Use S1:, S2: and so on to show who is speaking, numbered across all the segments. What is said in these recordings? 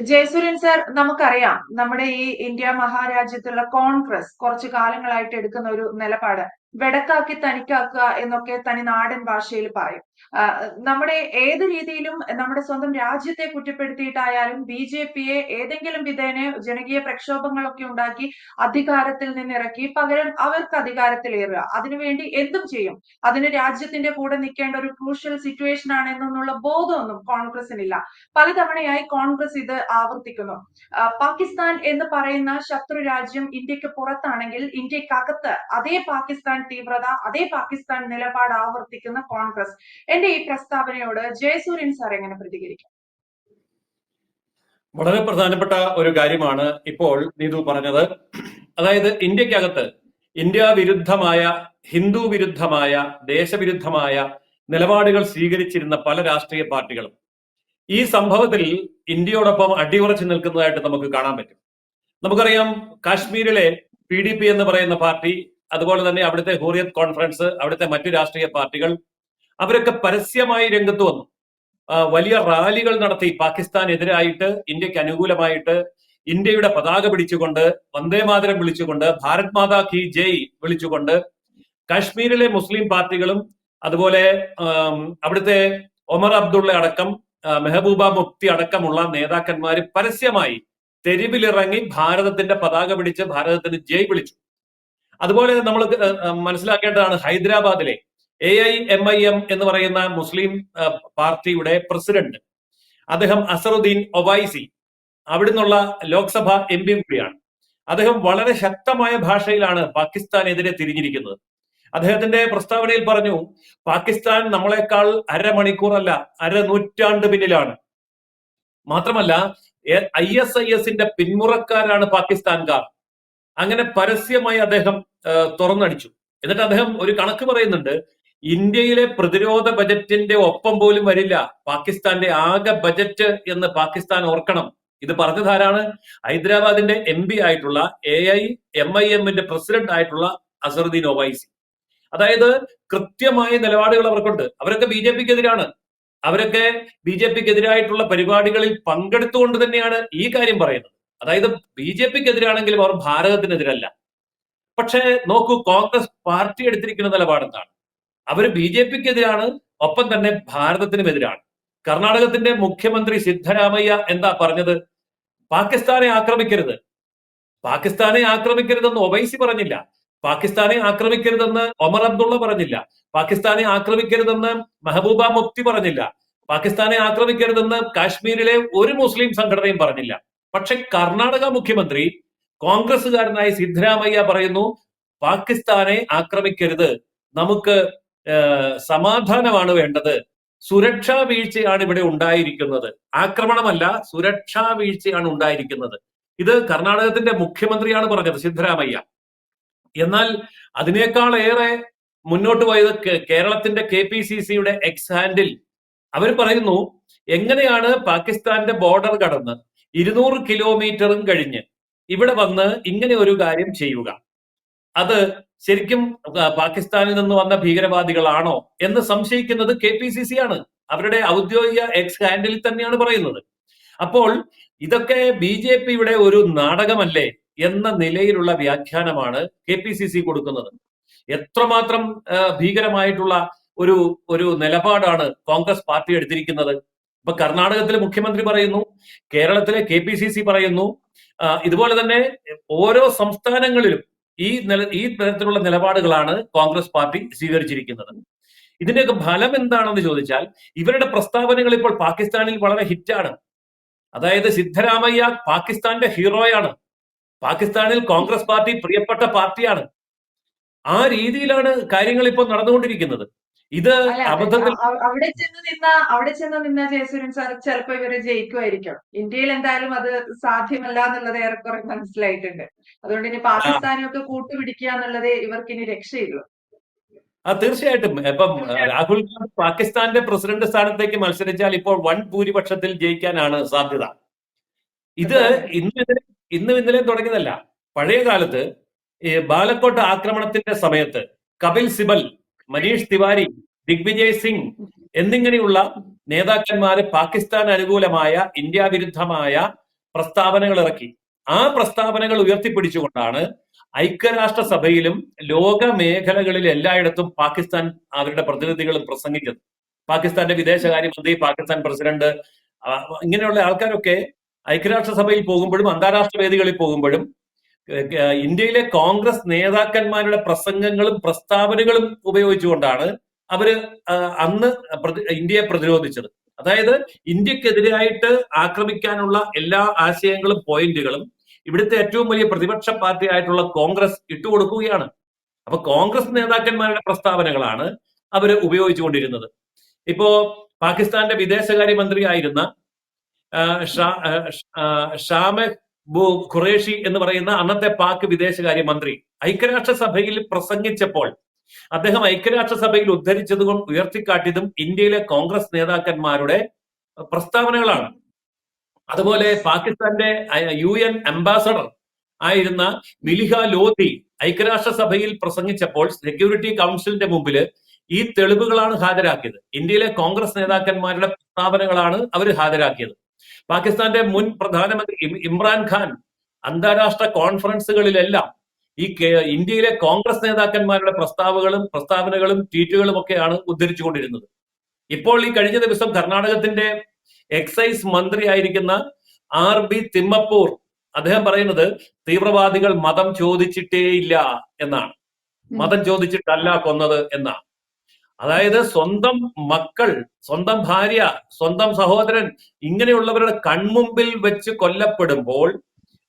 S1: Jayasuryan sir നമുക്കറിയാം നമ്മുടെ ഈ ഇന്ത്യ മഹാരാജ്യത്തുള്ള കോൺഗ്രസ് കുറച്ചു കാലങ്ങളായിട്ട് എടുക്കുന്ന ഒരു നിലപാട്. വെടക്കാക്കി തനിക്കാക്കുക എന്നൊക്കെ തനി നാടൻ ഭാഷയിൽ പറയും. നമ്മുടെ ഏത് രീതിയിലും നമ്മുടെ സ്വന്തം രാജ്യത്തെ കുറ്റപ്പെടുത്തിയിട്ടായാലും ബി ജെ പിയെ ഏതെങ്കിലും വിധേന ജനകീയ പ്രക്ഷോഭങ്ങളൊക്കെ ഉണ്ടാക്കി അധികാരത്തിൽ നിന്നിറക്കി പകരം അവർക്ക് അധികാരത്തിലേറുക. അതിനുവേണ്ടി എന്തും ചെയ്യും. അതിന് രാജ്യത്തിന്റെ കൂടെ നിൽക്കേണ്ട ഒരു ക്രൂഷ്യൽ സിറ്റുവേഷൻ ആണ് എന്നുള്ള ബോധമൊന്നും കോൺഗ്രസിനില്ല. പലതവണയായി കോൺഗ്രസ് ഇത് ആവർത്തിക്കുന്നു. പാകിസ്ഥാൻ എന്ന് പറയുന്ന ശത്രു രാജ്യം ഇന്ത്യയ്ക്ക് പുറത്താണെങ്കിൽ ഇന്ത്യക്കകത്ത് അതേ പാകിസ്ഥാൻ തീവ്രത അതേ പാകിസ്ഥാൻ നിലപാട് ആവർത്തിക്കുന്ന കോൺഗ്രസ്. എന്റെ ഈ പ്രസ്താവനയോട് ജയസൂര്യൻ സാർ എങ്ങനെ പ്രതികരിക്കും?
S2: വളരെ പ്രധാനപ്പെട്ട ഒരു കാര്യമാണ് ഇപ്പോൾ നീതു പറഞ്ഞത്. അതായത് ഇന്ത്യക്കകത്ത് ഇന്ത്യ വിരുദ്ധമായ ഹിന്ദു വിരുദ്ധമായ ദേശവിരുദ്ധമായ നിലപാടുകൾ സ്വീകരിച്ചിരുന്ന പല രാഷ്ട്രീയ പാർട്ടികളും ഈ സംഭവത്തിൽ ഇന്ത്യയോടൊപ്പം അടിയുറച്ചു നിൽക്കുന്നതായിട്ട് നമുക്ക് കാണാൻ പറ്റും. നമുക്കറിയാം കാശ്മീരിലെ പി ഡി പി എന്ന് പറയുന്ന പാർട്ടി അതുപോലെ തന്നെ അവിടുത്തെ ഹൂറിയത് കോൺഫറൻസ് അവിടുത്തെ മറ്റു രാഷ്ട്രീയ പാർട്ടികൾ അവരൊക്കെ പരസ്യമായി രംഗത്ത് വന്നു. വലിയ റാലികൾ നടത്തി. പാകിസ്ഥാനെതിരായിട്ട് ഇന്ത്യയ്ക്ക് അനുകൂലമായിട്ട് ഇന്ത്യയുടെ പതാക പിടിച്ചുകൊണ്ട് വന്ദേ മാതരം വിളിച്ചുകൊണ്ട് ഭാരത് മാതാ കി ജയ് വിളിച്ചുകൊണ്ട് കാശ്മീരിലെ മുസ്ലിം പാർട്ടികളും അതുപോലെ അവിടുത്തെ ഒമർ അബ്ദുള്ള അടക്കം മെഹബൂബ മുഫ്തി അടക്കമുള്ള നേതാക്കന്മാർ പരസ്യമായി തെരുവിലിറങ്ങി ഭാരതത്തിന്റെ പതാക പിടിച്ച് ഭാരതത്തിന് ജയ് വിളിച്ചു. അതുപോലെ നമ്മൾ മനസ്സിലാക്കേണ്ടതാണ് ഹൈദരാബാദിലെ A I M I M എന്ന് പറയുന്ന മുസ്ലിം പാർട്ടിയുടെ പ്രസിഡന്റ്. അദ്ദേഹം അസറുദ്ദീൻ ഒവൈസി അവിടുന്നുള്ള ലോക്സഭ എം പി കൂടിയാണ്. അദ്ദേഹം വളരെ ശക്തമായ ഭാഷയിലാണ് പാകിസ്ഥാനെതിരെ തിരിഞ്ഞിരിക്കുന്നത്. അദ്ദേഹത്തിന്റെ പ്രസ്താവനയിൽ പറഞ്ഞു പാകിസ്ഥാൻ നമ്മളെക്കാൾ അരമണിക്കൂറല്ല അര നൂറ്റാണ്ട് പിന്നിലാണ്. മാത്രമല്ല ഐ എസ് ഐ എസിന്റെ പിന്മുറക്കാരാണ് പാകിസ്ഥാൻകാർ. അങ്ങനെ പരസ്യമായി അദ്ദേഹം തുറന്നടിച്ചു. എന്നിട്ട് അദ്ദേഹം ഒരു കണക്ക് പറയുന്നുണ്ട് ഇന്ത്യയിലെ പ്രതിരോധ ബജറ്റിന്റെ ഒപ്പം പോലും വരില്ല. പാകിസ്ഥാന്റെ ആകെ ബജറ്റ് എന്ന് പാകിസ്ഥാൻ ഓർക്കണം. ഇത് പറഞ്ഞതാരാണ് ഹൈദരാബാദിന്റെ എം പി ആയിട്ടുള്ള എ ഐ എം ഐ എമ്മിന്റെ പ്രസിഡന്റ് ആയിട്ടുള്ള അസറുദ്ദീൻ ഒവൈസി. അതായത് കൃത്യമായ നിലപാടുകൾ അവർക്കുണ്ട്. അവരൊക്കെ ബി ജെ പിക്ക് എതിരാണ് അവരൊക്കെ ബി ജെ പിക്ക് എതിരായിട്ടുള്ള പരിപാടികളിൽ പങ്കെടുത്തുകൊണ്ട് തന്നെയാണ് ഈ കാര്യം പറയുന്നത്. അതായത് ബി ജെ പിക്ക് എതിരാണെങ്കിലും അവർ ഭാരതത്തിനെതിരല്ല. പക്ഷേ നോക്കൂ കോൺഗ്രസ് പാർട്ടി എടുത്തിരിക്കുന്ന നിലപാടെന്താണ് അവർ ബി ജെ പിക്ക് എതിരാണ് ഒപ്പം തന്നെ ഭാരതത്തിനും എതിരാണ് കർണാടകത്തിന്റെ മുഖ്യമന്ത്രി സിദ്ധരാമയ്യ എന്താ പറഞ്ഞത്? പാകിസ്ഥാനെ ആക്രമിക്കരുത്. പാകിസ്ഥാനെ ആക്രമിക്കരുതെന്ന് ഒബൈസി പറഞ്ഞില്ല. പാകിസ്ഥാനെ ആക്രമിക്കരുതെന്ന് ഒമർ അബ്ദുള്ള പറഞ്ഞില്ല. പാകിസ്ഥാനെ ആക്രമിക്കരുതെന്ന് മെഹബൂബ മുഫ്തി പറഞ്ഞില്ല. പാകിസ്ഥാനെ ആക്രമിക്കരുതെന്ന് കാശ്മീരിലെ ഒരു മുസ്ലിം സംഘടനയും പറഞ്ഞില്ല. പക്ഷെ കർണാടക മുഖ്യമന്ത്രി കോൺഗ്രസുകാരനായ സിദ്ധരാമയ്യ പറയുന്നു പാകിസ്ഥാനെ ആക്രമിക്കരുത്. നമുക്ക് സമാധാനമാണ് വേണ്ടത്. സുരക്ഷാ വീഴ്ചയാണ് ഇവിടെ ഉണ്ടായിരിക്കുന്നത്. ആക്രമണമല്ല സുരക്ഷാ വീഴ്ചയാണ് ഉണ്ടായിരിക്കുന്നത്. ഇത് കർണാടകത്തിന്റെ മുഖ്യമന്ത്രിയാണ് പറഞ്ഞത് സിദ്ധരാമയ്യ. എന്നാൽ അതിനേക്കാൾ ഏറെ മുന്നോട്ട് പോയത് കേരളത്തിന്റെ കെ പി സി സിയുടെ എക്സ് ഹാൻഡിൽ. അവർ പറയുന്നു എങ്ങനെയാണ് പാകിസ്ഥാന്റെ ബോർഡർ കടന്ന് ഇരുന്നൂറ് കിലോമീറ്ററും കഴിഞ്ഞ് ഇവിടെ വന്ന് ഇങ്ങനെ ഒരു കാര്യം ചെയ്യുക. അത് ശരിക്കും പാകിസ്ഥാനിൽ നിന്ന് വന്ന ഭീകരവാദികളാണോ എന്ന് സംശയിക്കുന്നത് കെ പി സി സി ആണ്. അവരുടെ ഔദ്യോഗിക എക്സ് ഹാൻഡിൽ തന്നെയാണ് പറയുന്നത്. അപ്പോൾ ഇതൊക്കെ ബി ജെ പിയുടെ ഒരു നാടകമല്ലേ എന്ന നിലയിലുള്ള വ്യാഖ്യാനമാണ് കെ പി സി സി കൊടുക്കുന്നത്. എത്രമാത്രം ഭീകരമായിട്ടുള്ള ഒരു ഒരു നിലപാടാണ് കോൺഗ്രസ് പാർട്ടി എടുത്തിരിക്കുന്നത്? ഇപ്പൊ കർണാടകത്തിലെ മുഖ്യമന്ത്രി പറയുന്നു കേരളത്തിലെ കെ പി സി സി പറയുന്നു ഇതുപോലെ തന്നെ ഓരോ സംസ്ഥാനങ്ങളിലും ഈ നില ഈ തരത്തിലുള്ള നിലപാടുകളാണ് കോൺഗ്രസ് പാർട്ടി സ്വീകരിച്ചിരിക്കുന്നത്. ഇതിന്റെയൊക്കെ ഫലം എന്താണെന്ന് ചോദിച്ചാൽ ഇവരുടെ പ്രസ്താവനകൾ ഇപ്പോൾ പാകിസ്ഥാനിൽ വളരെ ഹിറ്റാണ്. അതായത് സിദ്ധരാമയ്യ പാകിസ്ഥാന്റെ ഹീറോയാണ്. പാകിസ്ഥാനിൽ കോൺഗ്രസ് പാർട്ടി പ്രിയപ്പെട്ട പാർട്ടിയാണ്. ആ രീതിയിലാണ് കാര്യങ്ങൾ ഇപ്പോൾ നടന്നുകൊണ്ടിരിക്കുന്നത്. ഇത് അബദ്ധത്തിൽ
S1: അവിടെ ചെന്ന് നിന്ന അവിടെ ചെന്ന് നിന്ന ജയസൂര്യൻ സാർ ചിലപ്പോ ഇവർ ജയിക്കുമായിരിക്കും. ഇന്ത്യയിൽ എന്തായാലും അത് സാധ്യമല്ല എന്നുള്ളത് ഏറെക്കുറെ മനസ്സിലായിട്ടുണ്ട്. അതുകൊണ്ട് ഇനി പാകിസ്ഥാനെയൊക്കെ കൂട്ടുപിടിക്കുക എന്നുള്ളത് ഇവർക്ക് ഇനി രക്ഷയുള്ളൂ.
S2: ആ തീർച്ചയായിട്ടും. ഇപ്പം രാഹുൽ ഗാന്ധി പാകിസ്ഥാന്റെ പ്രസിഡന്റ് സ്ഥാനത്തേക്ക് മത്സരിച്ചാൽ ഇപ്പോൾ വൺ ഭൂരിപക്ഷത്തിൽ ജയിക്കാനാണ് സാധ്യത. ഇത് ഇന്ന് ഇന്നലെ ഇന്നും ഇന്നലെ തുടങ്ങിയതല്ല. പഴയ കാലത്ത് ഈ ബാലക്കോട്ട് ആക്രമണത്തിന്റെ സമയത്ത് കപിൽ സിബൽ മനീഷ് തിവാരി ദിഗ്വിജയ് സിംഗ് എന്നിങ്ങനെയുള്ള നേതാക്കന്മാര് പാകിസ്ഥാൻ അനുകൂലമായ ഇന്ത്യ വിരുദ്ധമായ പ്രസ്താവനകൾ ഇറക്കി. ആ പ്രസ്താവനകൾ ഉയർത്തിപ്പിടിച്ചുകൊണ്ടാണ് ഐക്യരാഷ്ട്രസഭയിലും ലോക മേഖലകളിൽ എല്ലായിടത്തും പാകിസ്ഥാൻ അവരുടെ പ്രതിനിധികളും പ്രസംഗിച്ചത്. പാകിസ്ഥാന്റെ വിദേശകാര്യമന്ത്രി പാകിസ്ഥാൻ പ്രസിഡന്റ് ഇങ്ങനെയുള്ള ആൾക്കാരൊക്കെ ഐക്യരാഷ്ട്രസഭയിൽ പോകുമ്പോഴും അന്താരാഷ്ട്ര വേദികളിൽ പോകുമ്പോഴും ഇന്ത്യയിലെ കോൺഗ്രസ് നേതാക്കന്മാരുടെ പ്രസംഗങ്ങളും പ്രസ്താവനകളും ഉപയോഗിച്ചുകൊണ്ടാണ് അവർ അന്ന് ഇന്ത്യയെ പ്രതിരോധിച്ചത്. അതായത് ഇന്ത്യക്കെതിരായിട്ട് ആക്രമിക്കാനുള്ള എല്ലാ ആശയങ്ങളും പോയിന്റുകളും ഇവിടുത്തെ ഏറ്റവും വലിയ പ്രതിപക്ഷ പാർട്ടി ആയിട്ടുള്ള കോൺഗ്രസ് ഇട്ടുകൊടുക്കുകയാണ്. അപ്പൊ കോൺഗ്രസ് നേതാക്കന്മാരുടെ പ്രസ്താവനകളാണ് അവർ ഉപയോഗിച്ചുകൊണ്ടിരുന്നത്. ഇപ്പോ പാകിസ്ഥാന്റെ വിദേശകാര്യമന്ത്രി ആയിരുന്ന ആ, ഷാ- ആ, ആ, ഷാമെഹ് ഖുറേഷി എന്ന് പറയുന്ന അന്നത്തെ പാക് വിദേശകാര്യമന്ത്രി ഐക്യരാഷ്ട്രസഭയിൽ പ്രസംഗിച്ചപ്പോൾ അദ്ദേഹം ഐക്യരാഷ്ട്രസഭയിൽ സഭയിൽ ഉദ്ധരിച്ചതും ഉയർത്തിക്കാട്ടിയതും ഇന്ത്യയിലെ കോൺഗ്രസ് നേതാക്കന്മാരുടെ പ്രസ്താവനകളാണ്. അതുപോലെ പാകിസ്ഥാന്റെ യു എൻ അംബാസഡർ ആയിരുന്ന മിലിഹ ലോധി ഐക്യരാഷ്ട്രസഭയിൽ പ്രസംഗിച്ചപ്പോൾ സെക്യൂരിറ്റി കൗൺസിലിന്റെ മുമ്പിൽ ഈ തെളിവുകളാണ് ഹാജരാക്കിയത്. ഇന്ത്യയിലെ കോൺഗ്രസ് നേതാക്കന്മാരുടെ പ്രസ്താവനകളാണ് അവർ ഹാജരാക്കിയത്. പാകിസ്ഥാന്റെ മുൻ പ്രധാനമന്ത്രി ഇമ്രാൻഖാൻ ഖാൻ അന്താരാഷ്ട്ര കോൺഫറൻസുകളിലെല്ലാം ഈ ഇന്ത്യയിലെ കോൺഗ്രസ് നേതാക്കന്മാരുടെ പ്രസ്താവകളും പ്രസ്താവനകളും ട്വീറ്റുകളും ഒക്കെയാണ് ഉദ്ധരിച്ചുകൊണ്ടിരുന്നത്. ഇപ്പോൾ ഈ കഴിഞ്ഞ ദിവസം കർണാടകത്തിന്റെ എക്സൈസ് മന്ത്രിയായിരിക്കുന്ന ആർ ബി തിമ്മപ്പൂർ അദ്ദേഹം പറയുന്നത് തീവ്രവാദികൾ മതം ചോദിച്ചിട്ടേയില്ല എന്നാണ്. മതം ചോദിച്ചിട്ടല്ല കൊന്നത് എന്നാണ്. അതായത് സ്വന്തം മക്കൾ സ്വന്തം ഭാര്യ സ്വന്തം സഹോദരൻ ഇങ്ങനെയുള്ളവരുടെ കൺമുമ്പിൽ വെച്ച് കൊല്ലപ്പെടുമ്പോൾ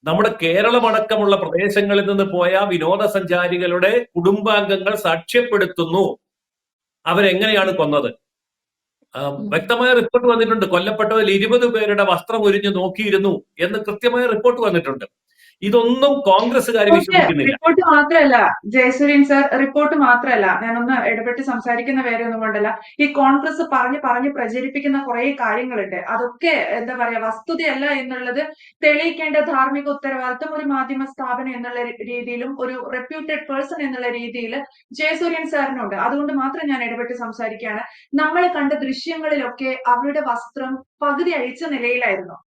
S2: നമ്മുടെ കേരളമടക്കമുള്ള പ്രദേശങ്ങളിൽ നിന്ന് പോയ വിനോദസഞ്ചാരികളുടെ കുടുംബാംഗങ്ങൾ സാക്ഷ്യപ്പെടുത്തുന്നു. അവരെങ്ങനെയാണ് കൊന്നത്? വ്യക്തമായ റിപ്പോർട്ട് വന്നിട്ടുണ്ട്. കൊല്ലപ്പെട്ടവരിൽ ഇരുപത് പേരുടെ വസ്ത്രം ഉരിഞ്ഞു നോക്കിയിരുന്നു എന്ന് കൃത്യമായ റിപ്പോർട്ട് വന്നിട്ടുണ്ട്. ഇതൊന്നും കോൺഗ്രസ്സുകാർ
S1: റിപ്പോർട്ട് മാത്രമല്ല ജയസൂര്യൻ സർ റിപ്പോർട്ട് മാത്രമല്ല ഞാനൊന്ന് ഇടപെട്ട് സംസാരിക്കുന്ന വേറെ ഒന്നും കൊണ്ടല്ല. ഈ കോൺഗ്രസ് പറഞ്ഞ് പറഞ്ഞ് പ്രചരിപ്പിക്കുന്ന കുറെ കാര്യങ്ങളുണ്ട്. അതൊക്കെ എന്താ പറയാ വസ്തുതയല്ല എന്നുള്ളത് തെളിയിക്കേണ്ട ധാർമ്മിക ഉത്തരവാദിത്വം ഒരു മാധ്യമ സ്ഥാപനം എന്നുള്ള രീതിയിലും ഒരു റെപ്യൂട്ടഡ് പേഴ്സൺ എന്നുള്ള രീതിയിൽ ജയസൂര്യൻ സാറിനുണ്ട്. അതുകൊണ്ട് മാത്രം ഞാൻ ഇടപെട്ട് സംസാരിക്കുകയാണ്. നമ്മൾ കണ്ട ദൃശ്യങ്ങളിലൊക്കെ അവരുടെ വസ്ത്രം പകുതി അഴിച്ച നിലയിലായിരുന്നു.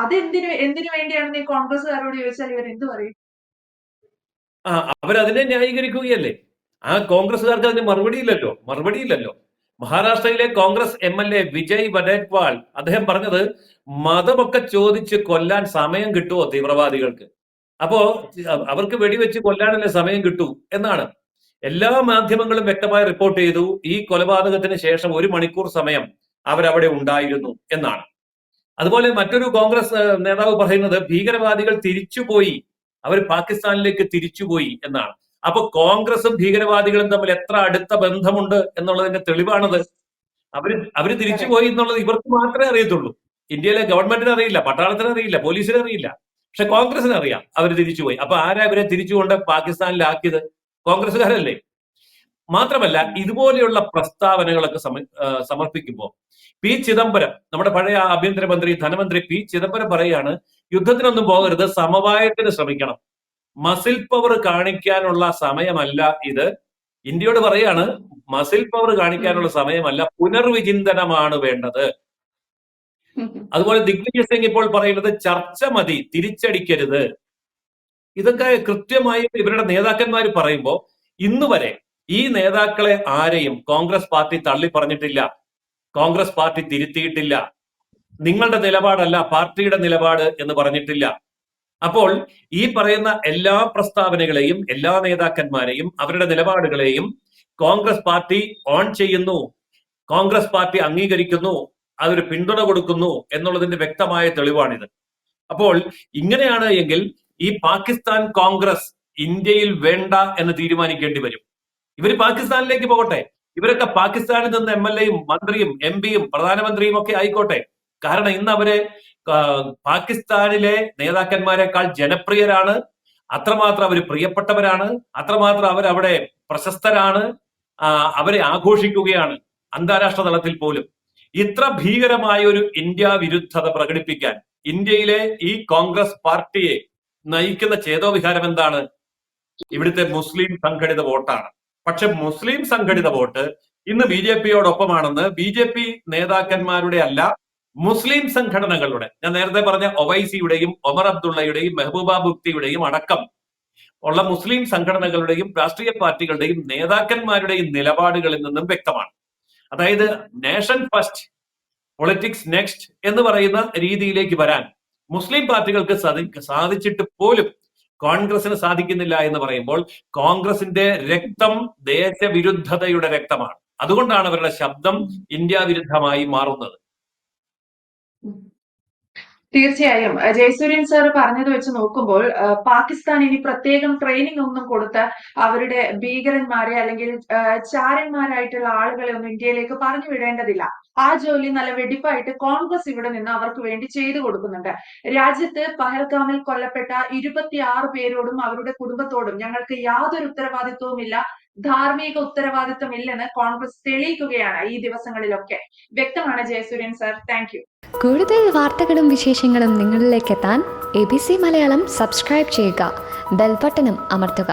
S1: അതെന്തിനു എന്തിനു വേണ്ടിയാണെന്ന് ഈ കോൺഗ്രസ്സുകാരോട് ചോദിച്ചാൽ ഇവർ എന്ത് പറയും?
S2: ആ അവരതിനെ ന്യായീകരിക്കുകയല്ലേ? ആ കോൺഗ്രസ്സുകാർക്ക് അതിന് മറുപടി ഇല്ലല്ലോ മറുപടി ഇല്ലല്ലോ മഹാരാഷ്ട്രയിലെ Congress M L A Vijay Wadettiwar അദ്ദേഹം പറഞ്ഞത് മതമൊക്കെ ചോദിച്ച് കൊല്ലാൻ സമയം കിട്ടുമോ തീവ്രവാദികൾക്ക്? അപ്പോ അവർക്ക് വെടിവെച്ച് കൊല്ലാനല്ലേ സമയം കിട്ടൂ എന്നാണ്. എല്ലാ മാധ്യമങ്ങളും വ്യക്തമായി റിപ്പോർട്ട് ചെയ്തു ഈ കൊലപാതകത്തിന് ശേഷം ഒരു മണിക്കൂർ സമയം അവരവിടെ ഉണ്ടായിരുന്നു എന്നാണ്. അതുപോലെ മറ്റൊരു കോൺഗ്രസ് നേതാവ് പറയുന്നത് ഭീകരവാദികൾ തിരിച്ചുപോയി. അവർ പാകിസ്ഥാനിലേക്ക് തിരിച്ചുപോയി എന്നാണ്. അപ്പൊ കോൺഗ്രസും ഭീകരവാദികളും തമ്മിൽ എത്ര അടുത്ത ബന്ധമുണ്ട് എന്നുള്ളതിന്റെ തെളിവാണത്. അവർ അവർ തിരിച്ചുപോയി എന്നുള്ളത് ഇവർക്ക് മാത്രമേ അറിയത്തുള്ളൂ. ഇന്ത്യയിലെ ഗവൺമെന്റിന് അറിയില്ല പട്ടാളത്തിന് അറിയില്ല പോലീസിന് അറിയില്ല. പക്ഷെ കോൺഗ്രസിന് അറിയാം അവർ തിരിച്ചുപോയി. അപ്പൊ ആരാ ഇവരെ തിരിച്ചുകൊണ്ട് പാകിസ്ഥാനിലാക്കിയത്? കോൺഗ്രസ്സുകാരല്ലേ? മാത്രമല്ല ഇതുപോലെയുള്ള പ്രസ്താവനകളൊക്കെ സമർപ്പിക്കുമ്പോൾ പി ചിദംബരം നമ്മുടെ പഴയ ആഭ്യന്തരമന്ത്രി ധനമന്ത്രി പി ചിദംബരം പറയാണ് യുദ്ധത്തിനൊന്നും പോകരുത് സമവായത്തിന് ശ്രമിക്കണം. മസിൽ പവർ കാണിക്കാനുള്ള സമയമല്ല ഇത്. ഇന്ത്യയോട് പറയാണ് മസിൽ പവർ കാണിക്കാനുള്ള സമയമല്ല പുനർവിചിന്തനമാണ് വേണ്ടത്. അതുപോലെ ദിഗ്വിജയ് സിംഗ് ഇപ്പോൾ പറയുന്നത് ചർച്ച മതി തിരിച്ചടിക്കരുത്. ഇതൊക്കെ കൃത്യമായി ഇവരുടെ നേതാക്കന്മാർ പറയുമ്പോൾ ഇന്ന് വരെ ഈ നേതാക്കളെ ആരെയും കോൺഗ്രസ് പാർട്ടി തള്ളി പറഞ്ഞിട്ടില്ല കോൺഗ്രസ് പാർട്ടി തിരുത്തിയിട്ടില്ല. നിങ്ങളുടെ നിലപാടല്ല പാർട്ടിയുടെ നിലപാട് എന്ന് പറഞ്ഞിട്ടില്ല. അപ്പോൾ ഈ പറയുന്ന എല്ലാ പ്രസ്താവനകളെയും എല്ലാ നേതാക്കന്മാരെയും അവരുടെ നിലപാടുകളെയും കോൺഗ്രസ് പാർട്ടി ഓൺ ചെയ്യുന്നു. കോൺഗ്രസ് പാർട്ടി അംഗീകരിക്കുന്നു. അതൊരു പിന്തുണ കൊടുക്കുന്നു എന്നുള്ളതിന്റെ വ്യക്തമായ തെളിവാണിത്. അപ്പോൾ ഇങ്ങനെയാണ് എങ്കിൽ ഈ പാകിസ്ഥാൻ കോൺഗ്രസ് ഇന്ത്യയിൽ വേണ്ട എന്ന് തീരുമാനിക്കേണ്ടി വരും. ഇവർ പാകിസ്ഥാനിലേക്ക് പോകട്ടെ. ഇവരൊക്കെ പാകിസ്ഥാനിൽ നിന്ന് എം എൽ എയും മന്ത്രിയും എം പിയും പ്രധാനമന്ത്രിയും ഒക്കെ ആയിക്കോട്ടെ. കാരണം ഇന്ന് അവർ പാകിസ്ഥാനിലെ നേതാക്കന്മാരെക്കാൾ ജനപ്രിയരാണ്. അത്രമാത്രം അവർ പ്രിയപ്പെട്ടവരാണ്. അത്രമാത്രം അവരവിടെ പ്രശസ്തരാണ്. അവരെ ആഘോഷിക്കുകയാണ് അന്താരാഷ്ട്ര തലത്തിൽ പോലും. ഇത്ര ഭീകരമായ ഒരു ഇന്ത്യ വിരുദ്ധത പ്രകടിപ്പിക്കാൻ ഇന്ത്യയിലെ ഈ കോൺഗ്രസ് പാർട്ടിയെ നയിക്കുന്ന ചേതോവിഹാരം എന്താണ്? ഇവിടുത്തെ മുസ്ലിം സംഘടിത വോട്ടാണ്. പക്ഷെ മുസ്ലിം സംഘടിത വോട്ട് ഇന്ന് ബി ജെ പിയോടൊപ്പമാണെന്ന് ബി ജെ പി നേതാക്കന്മാരുടെ അല്ല മുസ്ലിം സംഘടനകളുടെ ഞാൻ നേരത്തെ പറഞ്ഞ ഒവൈസിയുടെയും ഒമർ അബ്ദുള്ളയുടെയും മെഹബൂബ മുക്തിയുടെയും അടക്കം ഉള്ള മുസ്ലിം സംഘടനകളുടെയും രാഷ്ട്രീയ പാർട്ടികളുടെയും നേതാക്കന്മാരുടെയും നിലപാടുകളിൽ നിന്നും വ്യക്തമാണ്. അതായത് നേഷൻ ഫസ്റ്റ് പൊളിറ്റിക്സ് നെക്സ്റ്റ് എന്ന് പറയുന്ന രീതിയിലേക്ക് വരാൻ മുസ്ലിം പാർട്ടികൾക്ക് സാധിച്ചിട്ട് പോലും കോൺഗ്രസിന് സാധിക്കുന്നില്ല എന്ന് പറയുമ്പോൾ കോൺഗ്രസിന്റെ രക്തം ദേശവിരുദ്ധതയുടെ രക്തമാണ്. അതുകൊണ്ടാണ് അവരുടെ ശബ്ദം ഇന്ത്യ വിരുദ്ധമായി മാറുന്നത്.
S1: തീർച്ചയായും. ജയസൂര്യൻ സാർ പറഞ്ഞത് വെച്ച് നോക്കുമ്പോൾ പാകിസ്ഥാൻ ഇനി പ്രത്യേകം ട്രെയിനിങ് ഒന്നും കൊടുത്ത് അവരുടെ ഭീകരന്മാരെ അല്ലെങ്കിൽ ചാരന്മാരായിട്ടുള്ള ആളുകളെ ഒന്നും ഇന്ത്യയിലേക്ക് പറഞ്ഞു വിടേണ്ടതില്ല. ആ ജോലി നല്ല വെടിപ്പായിട്ട് കോൺഗ്രസ് ഇവിടെ നിന്ന് അവർക്ക് വേണ്ടി ചെയ്തു കൊടുക്കുന്നുണ്ട്. രാജ്യത്ത് പഹൽഗാമിൽ കൊല്ലപ്പെട്ട ഇരുപത്തിയാറ് പേരോടും അവരുടെ കുടുംബത്തോടും ഞങ്ങൾക്ക് യാതൊരു ഉത്തരവാദിത്വവും ഇല്ല ധാർമ്മിക ഉത്തരവാദിത്വം ഇല്ലെന്ന് കോൺഗ്രസ് തെളിയിക്കുകയാണ് ഈ ദിവസങ്ങളിലൊക്കെ. വ്യക്തമാണ് ജയസൂര്യൻ സർ താങ്ക്
S3: കൂടുതൽ വാർത്തകളും വിശേഷങ്ങളും നിങ്ങളിലേക്ക് എത്താൻ A B C Malayalam subscribe ചെയ്യുക ബെൽബട്ടനും അമർത്തുക.